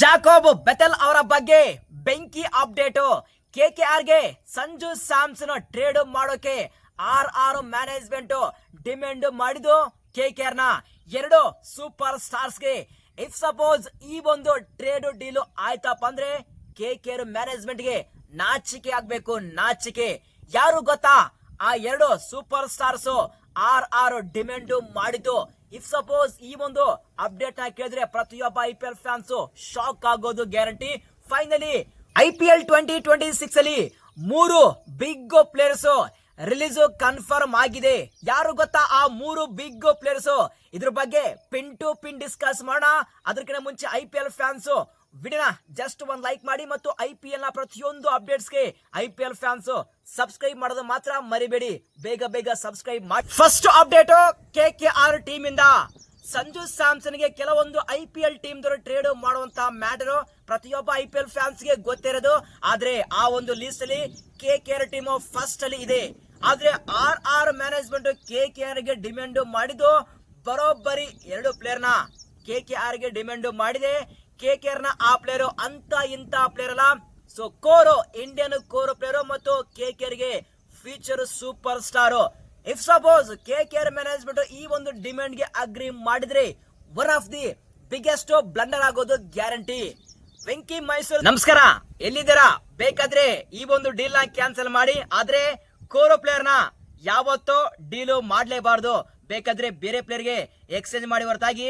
Jacob ಬೆತಲ್ ಅವರ ಬಗ್ಗೆ ಬೆಂಕಿ ಅಪ್ಡೇಟ್. ಗೆ ಸಂಜು ಸ್ಯಾಮ್ಸನ್ ಟ್ರೇಡ್ ಮಾಡೋಕೆ ಆರ್ ಆರ್ ಮ್ಯಾನೇಜ್ಮೆಂಟ್ ಡಿಮ್ಯಾಂಡ್ ಮಾಡಿದ್ದು ಕೆ ಕೆ ಆರ್ನ ಎರಡು ಸೂಪರ್ ಸ್ಟಾರ್ಸ್ಗೆ ಇಫ್ ಸಪೋಸ್ ಈ ಒಂದು ಟ್ರೇಡ್ ಡೀಲ್ ಆಯ್ತಪ್ಪ ಅಂದ್ರೆ ಕೆ ಕೆ ಮ್ಯಾನೇಜ್ಮೆಂಟ್ಗೆ ನಾಚಿಕೆ ಆಗ್ಬೇಕು, ನಾಚಿಕೆ. ಯಾರು ಗೊತ್ತಾ? ಆ ಎರಡು super stars R R demand ಮಾಡಿದ್ದು ಇಫ್ ಸಪೋಸ್ ಈ ಒಂದು ಅಪ್ಡೇಟ್ನ ಕೇಳಿದ್ರೆ ಪ್ರತಿಯೊಬ್ಬ I P L fans shock ಆಗೋದು guarantee finally I P L twenty twenty six ಅಲ್ಲಿ ಮೂರು ಬಿಗ್ ಪ್ಲೇಯರ್ಸ್ ರಿಲೀಸ್ ಕನ್ಫರ್ಮ್ ಆಗಿದೆ. ಯಾರು ಗೊತ್ತಾ ಆ ಮೂರು ಬಿಗ್ ಪ್ಲೇಯರ್ಸ್ ಇದ್ರ ಬಗ್ಗೆ ಪಿನ್ ಟು ಪಿನ್ ಡಿಸ್ಕಸ್ ಮಾಡೋಣ. ಅದಕ್ಕಿಂತ ಮುಂಚೆ ಐ ಪಿ ಎಲ್ ಫ್ಯಾನ್ಸ್ ವಿಡಿಯೋನ ಜಸ್ಟ್ ಒಂದು ಲೈಕ್ ಮಾಡಿ ಮತ್ತು ಐ ಪಿ ಎಲ್ನ ಪ್ರತಿಯೊಂದು ಅಪ್ಡೇಟ್ಸ್ಗೆ I P L fans subscribe ಮಾಡೋದು ಮಾತ್ರ ಮರಿಬೇಡಿ. ಬೇಗ ಬೇಗ ಸಬ್ಸ್ಕ್ರೈಬ್ ಮಾಡಿ. First update K K R team ಇಂದ. ಸಂಜು ಸ್ಯಾಮ್ಸನ್ಗೆ ಕೆಲವೊಂದು ಐ ಪಿ ಎಲ್ ಟೀಮ್ ದವರು ಟ್ರೇಡ್ ಮಾಡುವಂತ ಮ್ಯಾಟರ್ ಪ್ರತಿಯೊಬ್ಬ ಐ ಪಿ ಎಲ್ ಫ್ಯಾನ್ಸ್ಗೆ ಗೊತ್ತಿರೋದು ಆದ್ರೆ ಆ ಒಂದು ಲೀಸ್ಟ್ ಅಲ್ಲಿ K K R team first ಅಲ್ಲಿ ಇದೆ. ಆದ್ರೆ R R management K K ಆರ್ಗೆ demand ಮಾಡಿದ್ದು ಬರೋಬ್ಬರಿ ಎರಡು ಪ್ಲೇಯರ್ನ ಕೆ ಕೆ ಆರ್ಗೆ ಡಿಮ್ಯಾಂಡ್ ಮಾಡಿದೆ. ಕೆ ಕೆ ಆರ್ನ ಆ ಪ್ಲೇಯರು ಅಂತ ಇಂತ ಪ್ಲೇಯರ್ ಅಲ್ಲ. So core Indian core player ಮತ್ತು K K ಆರ್ಗೆ future super star if suppose K K R management ಈ ಒಂದು ಡಿಮ್ಯಾಂಡ್ಗೆ ಅಗ್ರಿ ಮಾಡಿದ್ರೆ one of the biggest blunder ಆಗೋದು ಗ್ಯಾರಂಟಿ ವೆಂಕಿ ಮೈಸೂರು ನಮಸ್ಕಾರ. ಎಲ್ಲಿದ್ದೀರಾ? ಬೇಕಾದ್ರೆ ಈ ಒಂದು ಡೀಲ್ನ ಕ್ಯಾನ್ಸಲ್ ಮಾಡಿ. ಆದ್ರೆ ಕೋರೋ ಪ್ಲೇಯರ್ನ ಯಾವತ್ತೋ ಡೀಲು ಮಾಡ್ಲೇಬಾರ್ದು. ಬೇಕಾದ್ರೆ ಬೇರೆ ಪ್ಲೇಯರ್ಗೆ ಎಕ್ಸ್ಚೇಂಜ್ ಮಾಡಿ ಹೊರತಾಗಿ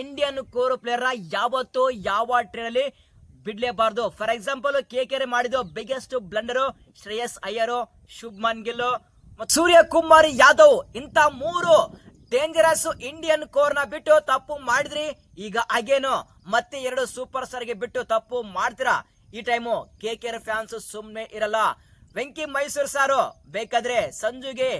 ಇಂಡಿಯನ್ ಕೋರ್ ಪ್ಲೇಯರ್ ಯಾವತ್ತೂ ಯಾವ ಟ್ರೇನಲ್ಲಿ ಬಿಡ್ಲೇಬಾರ್ದು. ಫಾರ್ ಎಕ್ಸಾಂಪಲ್ ಕೆ ಕೆರೆ ಮಾಡಿದ್ದು ಬಿಗ್ಗೆಸ್ಟ್ ಬ್ಲಂಡರ್ ಶ್ರೇಯಸ್ ಅಯ್ಯರು, ಶುಭ್ಮನ್ ಗಿಲ್ ಮತ್ತು ಸೂರ್ಯ ಕುಮಾರ್ ಯಾದವ್ ಇಂತ ಮೂರು ಡೇಂಜರಸ್ ಇಂಡಿಯನ್ ಕೋರ್ನ ಬಿಟ್ಟು ತಪ್ಪು ಮಾಡಿದ್ರಿ. ಈಗ ಅಗೇನು ಮತ್ತೆ ಎರಡು ಸೂಪರ್ ಸ್ಟಾರ್ಗೆ ಬಿಟ್ಟು ತಪ್ಪು ಮಾಡ್ತೀರಾ? ಈ ಟೈಮು ಕೆ ಕೆರ್ ಫ್ಯಾನ್ಸ್ ಸುಮ್ಮನೆ ಇರಲ್ಲ. ವೆಂಕಿ ಮೈಸೂರು ಸಾರು, ಬೇಕಾದ್ರೆ ಸಂಜುಗೆ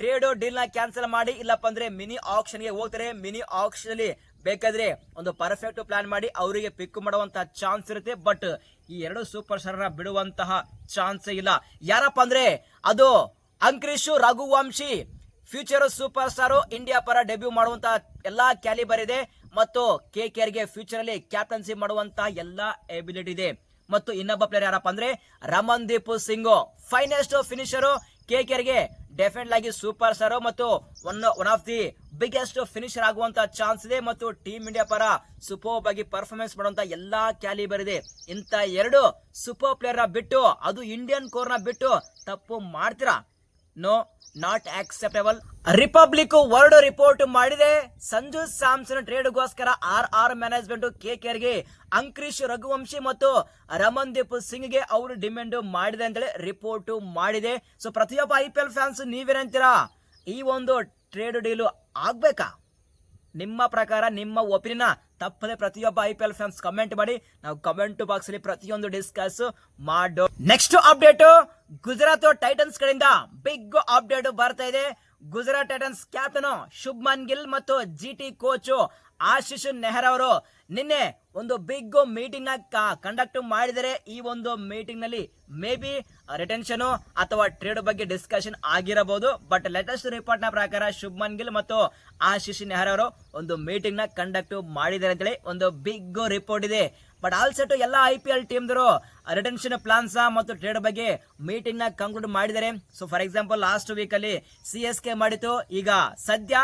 ಟ್ರೇಡ್ ಡೀಲ್ನ ಕ್ಯಾನ್ಸಲ್ ಮಾಡಿ, ಇಲ್ಲಪ್ಪ ಅಂದ್ರೆ ಮಿನಿ ಆಕ್ಷನ್ಗೆ ಹೋಗ್ತಾರೆ. ಮಿನಿ ಆಕ್ಷನ್ ಅಲ್ಲಿ ಬೇಕಾದ್ರೆ ಒಂದು ಪರ್ಫೆಕ್ಟ್ ಪ್ಲಾನ್ ಮಾಡಿ ಅವರಿಗೆ ಪಿಕ್ ಮಾಡುವಂತಹ ಚಾನ್ಸ್ ಇರುತ್ತೆ. ಬಟ್ ಈ ಎರಡು ಸೂಪರ್ ಸ್ಟಾರ್ ಬಿಡುವಂತಹ ಚಾನ್ಸ್ ಇಲ್ಲ. ಯಾರಪ್ಪ ಅಂದ್ರೆ ಅದು Angkrish, Raghuvanshi future super star India ಪರ ಡೆಬ್ಯೂ ಮಾಡುವಂತಹ ಎಲ್ಲಾ ಕ್ಯಾಲಿಬರ್ ಇದೆ. ಮತ್ತು ಕೆ ಗೆ ಫ್ಯೂಚರ್ ಅಲ್ಲಿ ಕ್ಯಾಪ್ಟನ್ಸಿ ಮಾಡುವಂತಹ ಎಲ್ಲಾ ಎಬಿಲಿಟಿ ಇದೆ. ಮತ್ತು ಇನ್ನೊಬ್ಬ ಪ್ಲೇಯರ್ ಯಾರಪ್ಪ ಅಂದ್ರೆ Ramandeep Singh. Finest finisher K ಗೆ ಡೆಫಿನೆಟ್ ಆಗಿ ಸೂಪರ್ ಸ್ಟಾರ್ ಮತ್ತು one one of the biggest finisher ಆಗುವಂತ ಚಾನ್ಸ್ ಇದೆ ಮತ್ತು ಟೀಮ್ ಇಂಡಿಯಾ ಪರ ಸೂಪರ್ ಆಗಿ ಪರ್ಫಾರ್ಮೆನ್ಸ್ ಮಾಡುವಂತ ಎಲ್ಲಾ ಕ್ಯಾಲಿಬರ್ ಇದೆ. ಇಂತ ಎರಡು ಸೂಪರ್ ಪ್ಲೇಯರ್ ಬಿಟ್ಟು, ಅದು ಇಂಡಿಯನ್ ಕೋರ್ನ ಬಿಟ್ಟು ತಪ್ಪು ಮಾಡ್ತೀರಾ? No, not acceptable Republic World report ಮಾಡಿದೆ. ಸಂಜು ಸ್ಯಾಮ್ಸನ್ ಟ್ರೇಡ್ಗೋಸ್ಕರ ಆರ್ ಆರ್ ಮ್ಯಾನೇಜ್ಮೆಂಟ್ ಕೆ ಗೆ ಅಂಕ್ರೀಶ್ ರಘುವಂಶಿ ಮತ್ತು ರಮನ್ದೀಪ್ ಸಿಂಗ್ಗೆ ಅವರು ಡಿಮ್ಯಾಂಡ್ ಮಾಡಿದೆ ಅಂತೇಳಿ ರಿಪೋರ್ಟ್ ಮಾಡಿದೆ. ಸೊ ಪ್ರತಿಯೊಬ್ಬ ಐ ಪಿ ಎಲ್ ಫ್ಯಾನ್ಸ್ ನೀವೇನಂತೀರಾ? ಈ ಒಂದು ಟ್ರೇಡ್ ಡೀಲು ಆಗ್ಬೇಕಾ? ನಿಮ್ಮ ಪ್ರಕಾರ, ನಿಮ್ಮ ಒಪಿನಿಯನ್ ತಪ್ಪದೆ ಪ್ರತಿಯೊಬ್ಬ I P L fans comment ಮಾಡಿ. ನಾವು ಕಮೆಂಟ್ ಬಾಕ್ಸ್ ಅಲ್ಲಿ ಪ್ರತಿಯೊಂದು ಡಿಸ್ಕಸ್ ಮಾಡೋ. ನೆಕ್ಸ್ಟ್ ಅಪ್ಡೇಟ್ ಗುಜರಾತ್ ಟೈಟನ್ಸ್ ಗಳಿಂದ ಬಿಗ್ ಅಪ್ಡೇಟ್ ಬರ್ತಾ ಇದೆ. ಗುಜರಾತ್ ಟೈಟನ್ಸ್ ಕ್ಯಾಪ್ಟನ್ ಶುಭ್ಮನ್ ಗಿಲ್ ಮತ್ತು G T coach Ashish Nehra ಅವರು ನಿನ್ನೆ ಒಂದು ಬಿಗ್ ಮೀಟಿಂಗ್ನ ಕಂಡಕ್ಟ್ ಮಾಡಿದರೆ ಈ ಒಂದು ಮೀಟಿಂಗ್ನಲ್ಲಿ ಮೇ ಬಿ ರಿಟೆನ್ಷನ್ ಅಥವಾ ಟ್ರೇಡ್ ಬಗ್ಗೆ ಡಿಸ್ಕಷನ್ ಆಗಿರಬಹುದು. ಬಟ್ ಲೇಟೆಸ್ಟ್ ರಿಪೋರ್ಟ್ನ ಪ್ರಕಾರ ಶುಭ್ಮನ್ ಗಿಲ್ ಮತ್ತು ಆಶಿಶ್ ನೆಹರ್ ಅವರು ಒಂದು ಮೀಟಿಂಗ್ನ ಕಂಡಕ್ಟ್ ಮಾಡಿದ್ದಾರೆ ಅಂತೇಳಿ ಒಂದು ಬಿಗ್ ರಿಪೋರ್ಟ್ ಇದೆ. ಬಟ್ ಆಲ್ಸೆಟ್ ಎಲ್ಲ ಐ ಪಿ ಎಲ್ ಟೀಮ್ ದವರು ರಿಟೆನ್ಷನ್ ಪ್ಲಾನ್ಸ್ ಮತ್ತು ಟ್ರೇಡ್ ಬಗ್ಗೆ ಮೀಟಿಂಗ್ನ ಕಂಕ್ಲೂಡ್ ಮಾಡಿದರೆ so for example last week ಅಲ್ಲಿ ಸಿ ಎಸ್ ಕೆ ಮಾಡಿತು ಈಗ ಸದ್ಯ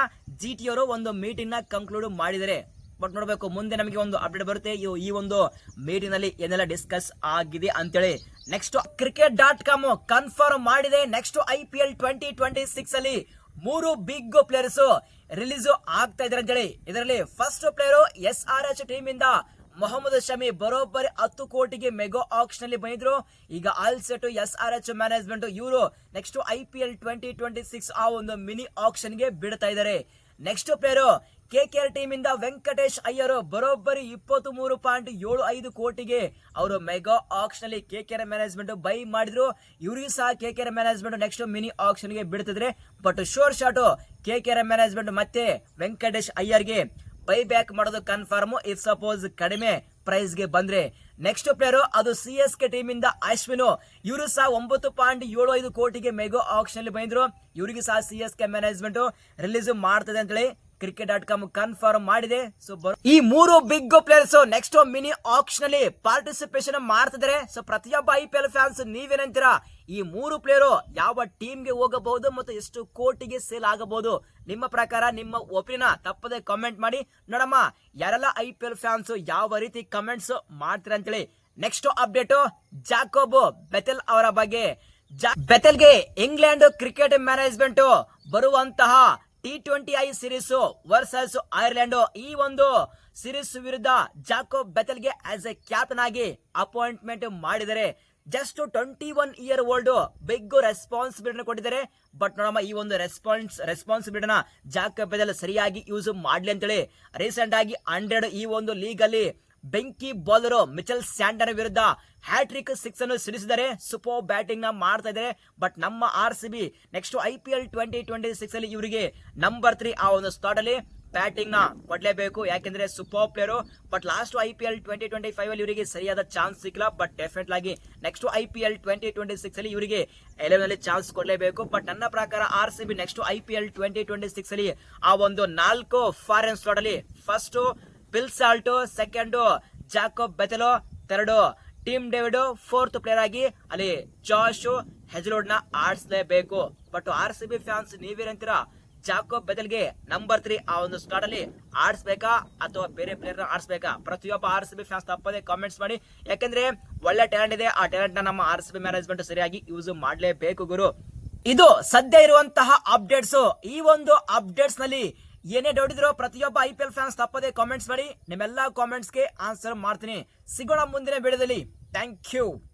ಜಿ ಟಿ ಅವರು ಒಂದು ಮೀಟಿಂಗ್ನ ಕಂಕ್ಲೂಡ್ ಮಾಡಿದ್ದಾರೆ. ಬಟ್ ನೋಡಬೇಕು, ಮುಂದೆ ನಮಗೆ ಒಂದು ಅಪ್ಡೇಟ್ ಬರುತ್ತೆ. ಈ ಒಂದು ಮೀಟಿಂಗ್ನಲ್ಲಿ ಏನೆಲ್ಲ ಡಿಸ್ಕಸ್ ಆಗಿದೆ ಅಂತೇಳಿ. Next cricket dot com confirm ಮಾಡಿದೆ. Next I P L twenty twenty six ಅಲ್ಲಿ ಮೂರು ಬಿಗ್ ಪ್ಲೇಯರ್ಸ್ ರಿಲೀಸ್ ಆಗ್ತಾ ಇದಾರೆ ಅಂತೇಳಿ. ಇದರಲ್ಲಿ first player S R H team ಇಂದ ಮೊಹಮ್ಮದ್ ಶಮಿ ಬರೋಬ್ಬರಿ ಹತ್ತು ಕೋಟಿಗೆ ಮೆಗಾ ಆಕ್ಷನ್ ಅಲ್ಲಿ ಬಂದಿದ್ರು. ಈಗ ಆಲ್ಸೆಟ್ ಎಸ್ ಆರ್ ಎಚ್ ಮ್ಯಾನೇಜ್ಮೆಂಟ್ ಇವರು next I P L twenty twenty six ಆ ಒಂದು ಮಿನಿ ಆಕ್ಷನ್ಗೆ ಬಿಡ್ತಾ ಇದ್ದಾರೆ next player K K R team ಇಂದ ವೆಂಕಟೇಶ್ ಅಯ್ಯರ್ ಬರೋಬ್ಬರಿ ಇಪ್ಪತ್ತು ಮೂರು ಪಾಯಿಂಟ್ ಏಳು ಐದು ಕೋಟಿಗೆ ಅವರು ಮೆಗಾ ಆಕ್ಷನ್ ಅಲ್ಲಿ K K R management buy ಮಾಡಿದ್ರು. ಇವರಿಗೂ ಸಹ K K R management next mini ಆಕ್ಷನ್ಗೆ ಬಿಡ್ತಿದ್ರೆ. But sure shot K K R management ಮತ್ತೆ ವೆಂಕಟೇಶ್ ಅಯ್ಯರ್ಗೆ ಬೈ ಬ್ಯಾಕ್ ಮಾಡೋದು ಕನ್ಫರ್ಮ್ ಇಫ್ ಸಪೋಸ್ ಕಡಿಮೆ ಪ್ರೈಸ್ಗೆ ಬಂದ್ರೆ. ನೆಕ್ಸ್ಟ್ ಪ್ಲೇಯರ್ ಅದು ಸಿ ಎಸ್ ಕೆ ಟೀಮ್ ಇಂದ ಅಶ್ವಿನ್. ಇವರು ಸಹ ಒಂಬತ್ತು ಪಾಯಿಂಟ್ ಏಳು ಐದು ಕೋಟಿಗೆ ಮೆಗೋ ಆಕ್ಷನ್ ಬಂದ್ರು ಇವರಿಗೆ ಸಹ C S K management release ಮಾಡ್ತದೆ ಅಂತೇಳಿ. ಕ್ರಿಕೆಟ್ ಡಾಟ್ ಕಾಮ್ ಕನ್ಫರ್ಮ್ ಮಾಡಿದೆ. ಸೊ ಈ ಮೂರು big players next mini auction ಅಲ್ಲಿ ಪಾರ್ಟಿಸಿಪೇಷನ್ ಮಾಡ್ತಿದ್ದಾರೆ ಸೊ ಪ್ರತಿಯೊಬ್ಬ ಐ ಪಿ ಎಲ್ ಫ್ಯಾನ್ಸ್ ನೀವೇನಂತೀರಾ ಈ ಮೂರು ಪ್ಲೇಯರು ಯಾವ ಟೀಮ್ಗೆ ಹೋಗಬಹುದು ಮತ್ತು ಎಷ್ಟು ಕೋಟಿಗೆ ಸೇಲ್ ಆಗಬಹುದು? ನಿಮ್ಮ ಪ್ರಕಾರ, ನಿಮ್ಮ ಒಪಿನಿಯನ್ ತಪ್ಪದೆ ಕಮೆಂಟ್ ಮಾಡಿ. ನೋಡಮ್ಮ, ಯಾರೆಲ್ಲ ಐ ಪಿ ಎಲ್ ಫ್ಯಾನ್ಸ್ ಯಾವ ರೀತಿ ಕಮೆಂಟ್ಸ್ ಮಾಡ್ತೀರಾ ಅಂತೇಳಿ. ನೆಕ್ಸ್ಟ್ ಅಪ್ಡೇಟ್ ಜಾಕೋಬ್ ಬೆತೆಲ್ ಅವರ ಬಗ್ಗೆ. ಬೆತೆಲ್ಗೆ ಇಂಗ್ಲೆಂಡ್ ಕ್ರಿಕೆಟ್ ಮ್ಯಾನೇಜ್ಮೆಂಟ್ ಬರುವಂತಹ T twenty I series versus Ireland ಈ ಒಂದು ಸಿರೀಸ್ ವಿರುದ್ಧ ಜಾಕೋಬ್ ಬೆತಲ್ಗೆ ಆಸ್ ಎ ಕ್ಯಾಪ್ಟನ್ ಆಗಿ ಅಪಾಯಿಂಟ್ಮೆಂಟ್ ಮಾಡಿದರೆ just twenty one year old big responsibility ಕೊಟ್ಟಿದ್ದಾರೆ. ಬಟ್ ನೋಡಮ್ಮ, ಈ ಒಂದು ರೆಸ್ಪಾನ್ಸ್ ರೆಸ್ಪಾನ್ಸಿಬಿಲಿಟಿನ ಜಾಕ್ ಬೆದಲ್ ಸರಿಯಾಗಿ ಯೂಸ್ ಮಾಡ್ಲಿ ಅಂತೇಳಿ ರೀಸೆಂಟ್ ಆಗಿ ಹಂಡ್ರೆಡ್ ಈ ಒಂದು ಲೀಗ್ ಅಲ್ಲಿ ಬೆಂಕಿ ಬೌಲರ್ ಮಿಚಲ್ ಸ್ಯಾಂಡರ್ ವಿರುದ್ಧ ಹ್ಯಾಟ್ರಿಕ್ ಸಿಕ್ಸ್ ಅನ್ನು ಸಿಡಿಸಿದ್ದಾರೆ ಸೂಪರ್ ಬ್ಯಾಟಿಂಗ್ನ ಮಾಡ್ತಾ ಇದ್ದಾರೆ. ಬಟ್ ನಮ್ಮ R C B next I P L twenty twenty six ಅಲ್ಲಿ ಇವರಿಗೆ ನಂಬರ್ ತ್ರೀ ಆ ಒಂದು ಸ್ಟಾರ್ಟ್ ಅಲ್ಲಿ ಬ್ಯಾಟಿಂಗ್ನ ಕೊಡಲೇಬೇಕು. ಯಾಕೆಂದ್ರೆ super player, but last I P L twenty twenty five ಅಲ್ಲಿ ಇವರಿಗೆ ಸರಿಯಾದ ಚಾನ್ಸ್ ಸಿಕ್ಕಿಲ್ಲ. ಬಟ್ ಡೆಫಿನೆಟ್ ಆಗಿ next I P L twenty twenty six ಅಲ್ಲಿ ಇವರಿಗೆ ಎಲೆವೆನ್ ಅಲ್ಲಿ ಚಾನ್ಸ್ ಕೊಡಲೇಬೇಕು. ಬಟ್ ನನ್ನ ಪ್ರಕಾರ R C B next I P L twenty twenty six ಅಲ್ಲಿ ಆ ಒಂದು ನಾಲ್ಕು ಫಾರೆನ್ ಸ್ಲಾಟ್ ಅಲ್ಲಿ first Phil second second, Jacob ಬೆತೆಲೋ third Tim David fourth player ಆಗಿ ಅಲ್ಲಿ Josh ಹೆಜ್ಲೋಡ್ನ ಆಡಿಸಲೇಬೇಕು. But R C B fans ನೀವೇನಂತೀರಾ Jacob ಬೆದಲ್ಗೆ ನಂಬರ್ ತ್ರೀ ಆ ಒಂದು ಸ್ಟಾರ್ಟ್ ಅಲ್ಲಿ ಆಡಿಸ್ಬೇಕಾ ಅಥವಾ ಬೇರೆ ಪ್ಲೇಯರ್ ಆಡಿಸ್ಬೇಕಾ? ಪ್ರತಿಯೊಬ್ಬ ಆರ್ ಸಿ ಬಿ ಫ್ಯಾನ್ಸ್ ತಪ್ಪದೆ ಕಾಮೆಂಟ್ಸ್ ಮಾಡಿ. ಯಾಕಂದ್ರೆ ಒಳ್ಳೆ ಟ್ಯಾಲೆಂಟ್ ಇದೆ. ಆ ಟ್ಯಾಲೆಂಟ್ನ ನಮ್ಮ ಆರ್ ಸಿ ಬಿ ಮ್ಯಾನೇಜ್ಮೆಂಟ್ ಸರಿಯಾಗಿ ಯೂಸ್ ಮಾಡಲೇಬೇಕು ಗುರು. ಇದು ಸದ್ಯ ಇರುವಂತಹ ಅಪ್ಡೇಟ್ಸ್ ಈ ಒಂದು ಅಪ್ಡೇಟ್ಸ್ನಲ್ಲಿ ಏನೇ ಡೌಟ್ ಇದ್ರೋ ಪ್ರತಿಯೊಬ್ಬ ಐ ಪಿ ಎಲ್ ಫ್ಯಾನ್ಸ್ ತಪ್ಪದೆ ಕಾಮೆಂಟ್ಸ್ ಮಾಡಿ, ನಿಮ್ಮೆಲ್ಲ ಕಾಮೆಂಟ್ಸ್ಗೆ ಆನ್ಸರ್ ಮಾಡ್ತೀನಿ. ಸಿಗೋಣ ಮುಂದಿನ ವಿಡಿಯೋದಲ್ಲಿ ಥ್ಯಾಂಕ್ ಯು